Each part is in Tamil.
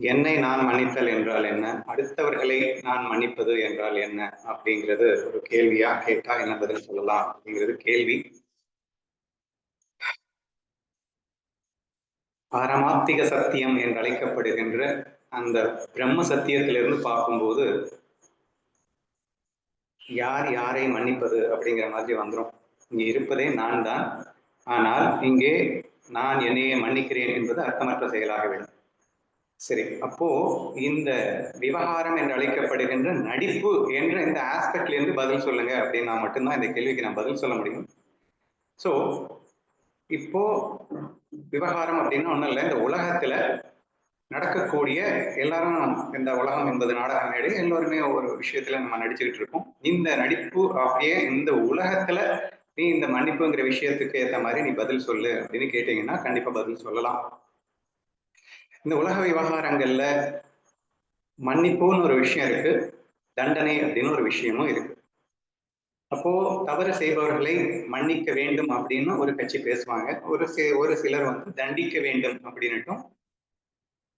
என்னை நான் மன்னித்தல் என்றால் என்ன? அடுத்தவர்களை நான் மன்னிப்பது என்றால் என்ன? அப்படிங்கிறது ஒரு கேள்வியா கேட்டா என்ன பதில் சொல்லலாம் அப்படிங்கிறது கேள்வி. பாரமாத்திக சத்தியம் என்று அழைக்கப்படுகின்ற அந்த பிரம்ம சத்தியத்திலிருந்து பார்க்கும்போது யார் யாரை மன்னிப்பது அப்படிங்கிற மாதிரி வந்துடும் இங்கே இருப்பதே நான் தான் ஆனால் இங்கே நான் என்னையே மன்னிக்கிறேன் என்பது அர்த்தமற்ற செயலாக வேண்டும். சரி அப்போ இந்த விவகாரம் என்று அழைக்கப்படுகின்ற நடிப்பு என்ற இந்த ஆஸ்பெக்ட்ல இருந்து பதில் சொல்லுங்க அப்படின்னா மட்டும்தான் இந்த கேள்விக்கு நான் பதில் சொல்ல முடியும். ஸோ இப்போ விவகாரம் அப்படின்னா ஒன்றும் இல்லை. இந்த உலகத்துல நடக்கக்கூடிய எல்லாரும் இந்த உலகம் என்பது நாடக மேடை எல்லோருமே ஒரு விஷயத்துல நம்ம நடிச்சுக்கிட்டு இருக்கோம். இந்த நடிப்பு அப்படியே இந்த உலகத்துல நீ இந்த மன்னிப்புங்கிற விஷயத்துக்கு ஏற்ற மாதிரி நீ பதில் சொல்லு அப்படின்னு கேட்டீங்கன்னா கண்டிப்பா பதில் சொல்லலாம். இந்த உலக விவகாரங்கள்ல மன்னிப்புன்னு ஒரு விஷயம் இருக்கு தண்டனை அப்படின்னு ஒரு விஷயமும் இருக்கு. அப்போ தவறு செய்பவர்களை மன்னிக்க வேண்டும் அப்படின்னு ஒரு கட்சி பேசுவாங்க. ஒரு சி ஒரு சிலர் வந்து தண்டிக்க வேண்டும் அப்படின்னுட்டும்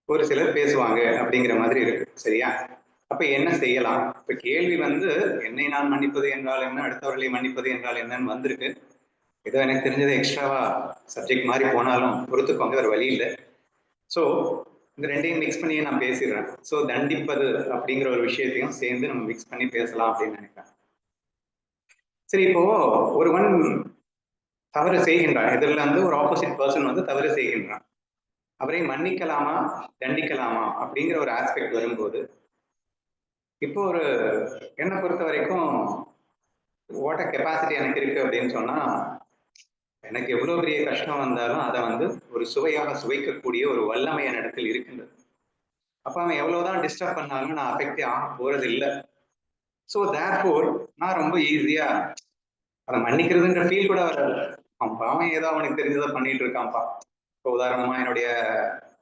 ஒரு சிலர் பேசுவாங்க அப்படிங்கிற மாதிரி இருக்கு. சரியா? அப்ப என்ன செய்யலாம்? இப்ப கேள்வி வந்து என்னை நான் மன்னிப்பது என்றால் என்ன? அடுத்தவர்களை மன்னிப்பது என்றால் என்னன்னு வந்திருக்கு. ஏதோ எனக்கு தெரிஞ்சது எக்ஸ்ட்ராவா சப்ஜெக்ட் மாதிரி போனாலும் பொறுத்துக்கோங்க ஒரு வழி இல்லை. ஸோ இந்த ரெண்டையும் மிக்ஸ் பண்ணியே நான் பேசிடுறேன். ஸோ தண்டிப்பது அப்படிங்கிற ஒரு விஷயத்தையும் சேர்ந்து நம்ம மிக்ஸ் பண்ணி பேசலாம் அப்படின்னு நினைக்கிறேன். சரி இப்போ ஒருவன் தவறு செய்கின்றான். எதிரில் வந்து ஒரு ஆப்போசிட் பர்சன் வந்து தவறு செய்கின்றான். அவரை மன்னிக்கலாமா? தண்டிக்கலாமா? அப்படிங்கிற ஒரு ஆஸ்பெக்ட் வரும்போது இப்போ ஒரு என்னை பொறுத்த வரைக்கும் ஓட்ட கெப்பாசிட்டி எனக்கு இருக்கு அப்படின்னு சொன்னா எனக்கு எவ்வளோ பெரிய கஷ்டம் வந்தாலும் அதை வந்து ஒரு சுவையாக சுவைக்கக்கூடிய ஒரு வல்லமை என் இடத்தில் இருக்கின்றது. அப்போ அவன் எவ்வளவுதான் டிஸ்டர்ப் பண்ணாலும் நான் அஃபெக்டே ஆக போறது இல்லை ஸோ தேர்ஃபோர் நான் ரொம்ப ஈஸியா அதை மன்னிக்கிறதுன்ற ஃபீல் கூட வராது அவன் பாவம் ஏதோ அவனுக்கு தெரிஞ்சதை பண்ணிட்டு இருக்கான்ப்பா இப்போ உதாரணமா என்னுடைய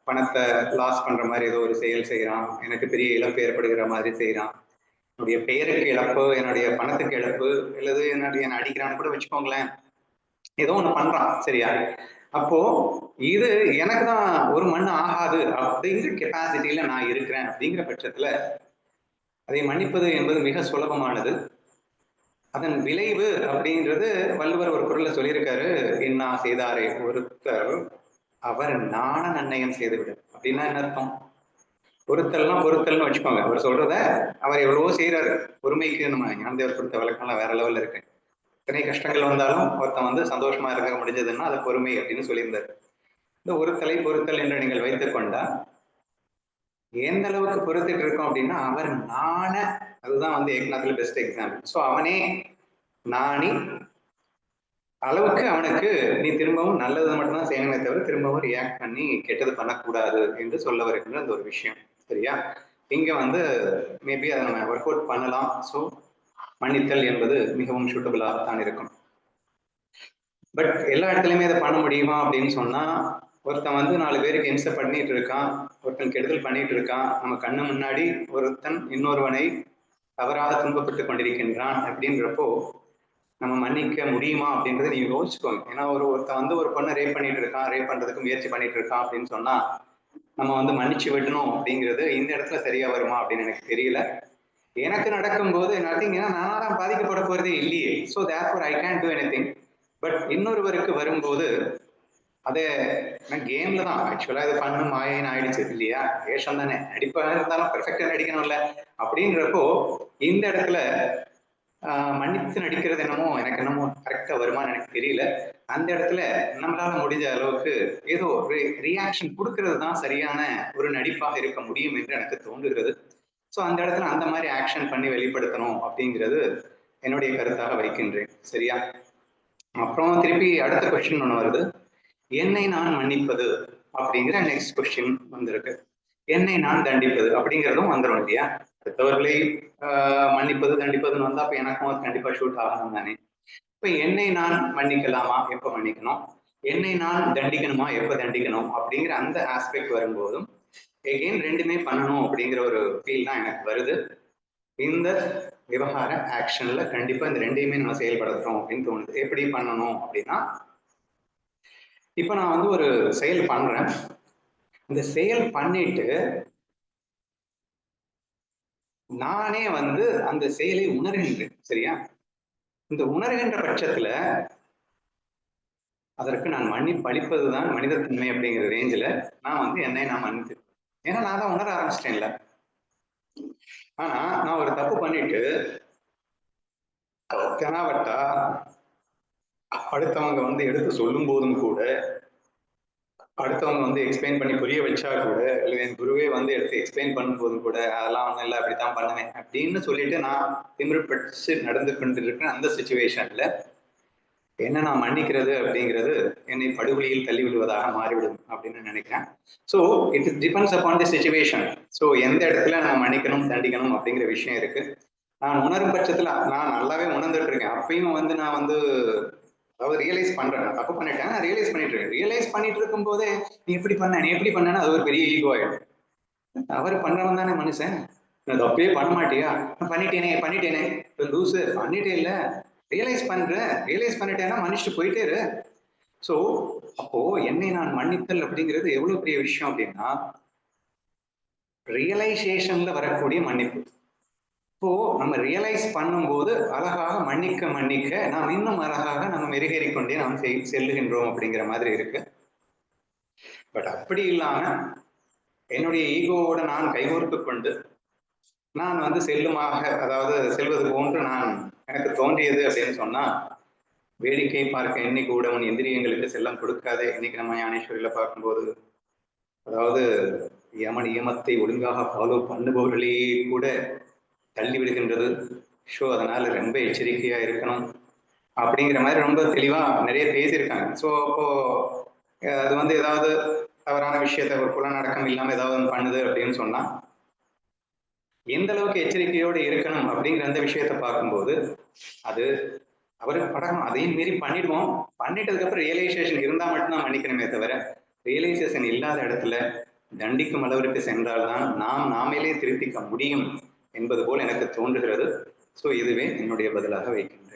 பணத்தை லாஸ் பண்ற மாதிரி ஏதோ ஒரு செயல் செய்யறான் எனக்கு பெரிய இழப்பு ஏற்படுகிற மாதிரி செய்யறான் என்னுடைய பெயருக்கு இழப்பு என்னுடைய பணத்துக்கு இழப்பு அல்லது என்னுடைய என்னை அடிக்கிறான்னு கூட வச்சுக்கோங்களேன். ஏதோ ஒண்ணு பண்றான். சரியா? அப்போ இது எனக்கு தான் ஒரு மண் ஆகாது அப்படிங்கிற கெப்பாசிட்டியில நான் இருக்கிறேன் அப்படிங்கிற பட்சத்துல அதை மன்னிப்பது என்பது மிக சுலபமானது. அதன் விளைவு அப்படின்றது வள்ளுவர் ஒரு குரல்ல சொல்லியிருக்காரு என்ன செய்தாரே ஒருத்தர் அவர் நாண நன்னயம் செய்துவிடு. அப்படின்னா என்ன அர்த்தம்? பொருத்தல்னா பொருத்தல்னு வச்சுக்கோங்க. அவர் சொல்றத அவர் எவ்வளவோ செய்யறாரு பொறுமைக்கு நம்ம ஞானதேவர் கொடுத்த விளக்கம்லாம் வேற லெவல்ல இருக்கு. எத்தனை கஷ்டங்கள் வந்தாலும் ஒருத்தன் வந்து சந்தோஷமா இருக்க முடிஞ்சதுன்னா அது பொறுமை அப்படின்னு சொல்லியிருந்தாரு. இந்த ஒரு தலை பொருத்தல் என்று நீங்கள் வைத்துக் கொண்டா எந்த அளவுக்கு பொறுத்துட்டு இருக்கோம் அப்படின்னா அவர் நான அதுதான் வந்து ஏக்நாத்ல பெஸ்ட் எக்ஸாம்பிள் ஸோ அவனே நாணி அளவுக்கு அவனுக்கு நீ திரும்பவும் நல்லது மட்டும்தான் செய்யணுமே தவிர திரும்பவும் ரியாக்ட் பண்ணி கெட்டது பண்ணக்கூடாது என்று சொல்ல வருகின்ற அந்த ஒரு விஷயம். சரியா? இங்க வந்து மேபி அதை நம்ம ஒர்க் அவுட் பண்ணலாம். ஸோ மன்னித்தல் என்பது மிகவும் சூட்டபிளாகத்தான் இருக்கும். பட் எல்லா இடத்துலையுமே அதை பண்ண முடியுமா அப்படின்னு சொன்னா ஒருத்தன் வந்து நாலு பேருக்கு இம்சை பண்ணிட்டு இருக்கான் ஒருத்தன் கெடுதல் பண்ணிட்டு இருக்கான் நம்ம கண்ணு முன்னாடி ஒருத்தன் இன்னொருவனை தவறாக துன்பப்பட்டு கொண்டிருக்கின்றான் அப்படின்றப்போ நம்ம மன்னிக்க முடியுமா அப்படின்றத நீங்க யோசிச்சுக்கோங்க ஏன்னா ஒரு ஒருத்தன் வந்து ஒரு பொண்ணை ரேப் பண்ணிட்டு இருக்கான் ரேப் பண்றதுக்கு முயற்சி பண்ணிட்டு இருக்கான் அப்படின்னு சொன்னா நம்ம வந்து மன்னிச்சு விடணும் அப்படிங்கிறது இந்த இடத்துல சரியா வருமா அப்படின்னு எனக்கு தெரியல. எனக்கு நடக்கும்போது நத்திங் ஏன்னா நானா தான் பாதிக்கப்பட போறதே இல்லையே. So there I can do anything but இன்னொருவருக்கு வரும்போது அது நான் கேம்ல தான். ஆக்சுவலா இது பண்ணு மாயின்னு ஆயிடுச்சு இல்லையா? வேஷம் தானே. நடிப்பா இருந்தாலும் பெர்ஃபெக்டா நடிக்கணும்ல. அப்படின்றப்போ இந்த இடத்துல மன்னித்து நடிக்கிறது என்னமோ எனக்கு என்னமோ கரெக்டா வருமானு எனக்கு தெரியல. அந்த இடத்துல நம்மளால முடிஞ்ச அளவுக்கு ஏதோ ரியாக்ஷன் கொடுக்கறது தான் சரியான ஒரு நடிப்பாக இருக்க முடியும் என்று எனக்கு தோன்றுகிறது. ஸோ அந்த இடத்துல அந்த மாதிரி ஆக்ஷன் பண்ணி வெளிப்படுத்தணும் அப்படிங்கிறது என்னுடைய கருத்தாக வைக்கின்றேன். சரியா? அப்புறம் திருப்பி அடுத்த கொஸ்டின் ஒன்று வருது. என்னை நான் மன்னிப்பது அப்படிங்கிற நெக்ஸ்ட் கொஸ்டின் வந்திருக்கு. என்னை நான் தண்டிப்பது அப்படிங்கிறதும் வந்துடும் இல்லையா? அடுத்தவர்களை மன்னிப்பது தண்டிப்பதுன்னு வந்தா அப்ப எனக்கும் அது கண்டிப்பா ஷூட் ஆகணும் தானே. இப்ப என்னை நான் மன்னிக்கலாமா? எப்ப மன்னிக்கணும்? என்னை நான் தண்டிக்கணுமா? எப்ப தண்டிக்கணும்? அப்படிங்கிற அந்த ஆஸ்பெக்ட் வரும்போதும் எகெயின் ரெண்டுமே பண்ணணும் அப்படிங்கிற ஒரு ஃபீல் தான் எனக்கு வருது. இந்த விவகார ஆக்ஷன்ல கண்டிப்பா இந்த ரெண்டையுமே நம்ம செயல்படுத்துறோம் அப்படின்னு தோணுது. எப்படி பண்ணணும் அப்படின்னா இப்ப நான் வந்து ஒரு செயல் பண்றேன். இந்த செயல் பண்ணிட்டு நானே வந்து அந்த செயலை உணர்கின்றேன் சரியா? இந்த உணர்கின்ற பட்சத்துல அதற்கு நான் மன்னிப்பு அளிப்பதுதான் மனிதத்தன்மை அப்படிங்கிற ரேஞ்சில் நான் வந்து என்னை நான் மன்னித்து ஏன்னா நான் தான் உணர ஆரம்பிச்சிட்டேன்ல. ஆனா நான் ஒரு தப்பு பண்ணிட்டு தெனாவட்டா அடுத்தவங்க வந்து எடுத்து சொல்லும் போதும் கூட அடுத்தவங்க வந்து எக்ஸ்பிளைன் பண்ணி புரிய வச்சா கூட இல்லை என் குருவே வந்து எடுத்து எக்ஸ்பிளைன் பண்ணும்போதும் கூட அதெல்லாம் ஒன்றும் இல்லை அப்படித்தான் பண்ணுவேன். அப்படின்னு சொல்லிட்டு நான் திமிர்பட்டு நடந்து கொண்டிருக்கிற அந்த சுச்சுவேஷன்ல என்ன நான் மன்னிக்கிறது அப்படிங்கிறது என்னை படுகொலியில் தள்ளி விடுவதாக மாறிவிடும் அப்படின்னு நினைக்கிறேன். So it depends upon the situation so எந்த இடத்துல நான் மன்னிக்கணும் தண்டிக்கணும் அப்படிங்கிற விஷயம் இருக்கு. நான் உணரும் பட்சத்துல நான் நல்லாவே உணர்ந்துட்டு இருக்கேன் அப்பயும் வந்து நான் வந்து அதாவது ரியலைஸ் பண்றேன். தப்பு பண்ணிட்டேன். நான் ரியலைஸ் பண்ணிட்டு இருக்கேன் ரியலைஸ் பண்ணிட்டு இருக்கும் போதே நீ எப்படி பண்ண நீ எப்படி பண்ணனா அது ஒரு பெரிய ஈகோ ஆயிடும். அவர் பண்றவன் தானே மனுஷன். நான் தப்பே பண்ண மாட்டியா? நான் பண்ணிட்டேனே பண்ணிட்டேனே. லூசு பண்ணிட்டே இல்ல. ரியலைஸ் பண்றேன் ரியலைஸ் பண்ணிட்டேன்னா மன்னிச்சுட்டு போயிட்டே இரு. ஸோ அப்போ என்னை நான் மன்னித்தல் அப்படிங்கிறது எவ்வளவு பெரிய விஷயம் அப்படின்னா ரியலைசேஷன்ல வரக்கூடிய மன்னிப்பு. இப்போ நம்ம ரியலைஸ் பண்ணும்போது அழகாக மன்னிக்க மன்னிக்க நாம் இன்னும் அழகாக நம்ம மெருகேறி கொண்டே நாம் செல்லுகின்றோம் அப்படிங்கிற மாதிரி இருக்கு. பட் அப்படி இல்லாம என்னுடைய ஈகோவோட நான் கைகோர்த்து கொண்டு நான் வந்து செல்லுமாக அதாவது செல்வது போன்று நான் எனக்கு தோன்றியது அப்படின்னு சொன்னா வேடிக்கை பார்க்க இன்னைக்கு கூட உன் எந்திரியங்களுக்கு செல்லம் கொடுக்காதே. இன்னைக்கு நம்ம ஞானேஸ்வரியில பார்க்கும்போது அதாவது யம நியமத்தை ஒழுங்காக ஃபாலோ பண்ணுபவர்களே கூட தள்ளி விடுகின்றது. ஷோ அதனால ரொம்ப எச்சரிக்கையா இருக்கணும் அப்படிங்கிற மாதிரி ரொம்ப தெளிவா நிறைய பேசியிருக்காங்க. ஸோ அப்போ அது வந்து ஏதாவது தவறான விஷயத்த ஒரு புலநடக்கம் இல்லாம ஏதாவது ஒன்று பண்ணுது அப்படின்னு சொன்னா எந்த அளவுக்கு எச்சரிக்கையோடு இருக்கணும் அப்படிங்கிற அந்த விஷயத்த பார்க்கும்போது அது அவருக்கு படகம் அதையும் மீறி பண்ணிடுவோம். பண்ணிட்டதுக்கு அப்புறம் ரியலைசேஷன் இருந்தா மட்டும்தான் மன்னிக்கணுமே தவிர ரியலைசேஷன் இல்லாத இடத்துல தண்டிக்கும் அளவிற்கு சென்றால்தான் நாம் நாமேலே திருத்திக்க முடியும் என்பது போல் எனக்கு தோன்றுகிறது. ஸோ இதுவே என்னுடைய பதிலாக வைக்கின்றேன்.